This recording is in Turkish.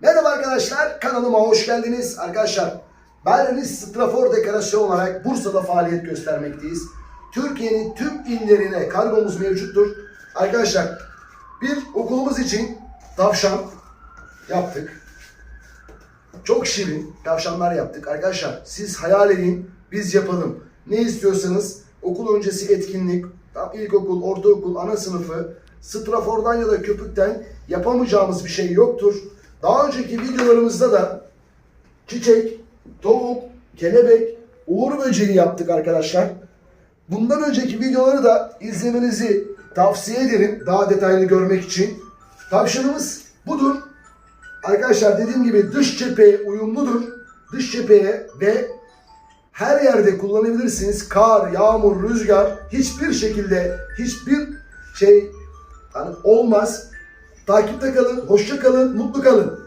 Merhaba arkadaşlar, kanalıma hoş geldiniz. Arkadaşlar, Berliniz Strafor Dekorasyon olarak Bursa'da faaliyet göstermekteyiz. Türkiye'nin tüm illerine kargomuz mevcuttur. Arkadaşlar, bir okulumuz için tavşan yaptık. Çok şirin tavşanlar yaptık. Arkadaşlar, siz hayal edin, biz yapalım. Ne istiyorsanız okul öncesi etkinlik, ilkokul, ortaokul, ana sınıfı, strafordan ya da köpükten yapamayacağımız bir şey yoktur. Daha önceki videolarımızda da çiçek, tavuk, kelebek, uğur böceği yaptık arkadaşlar. Bundan önceki videoları da izlemenizi tavsiye ederim daha detaylı görmek için. Tavşanımız budur. Arkadaşlar dediğim gibi dış cepheye uyumludur. Dış cepheye ve her yerde kullanabilirsiniz. Kar, yağmur, rüzgar hiçbir şekilde hiçbir şey hani olmaz. Takipte kalın, hoşça kalın, mutlu kalın.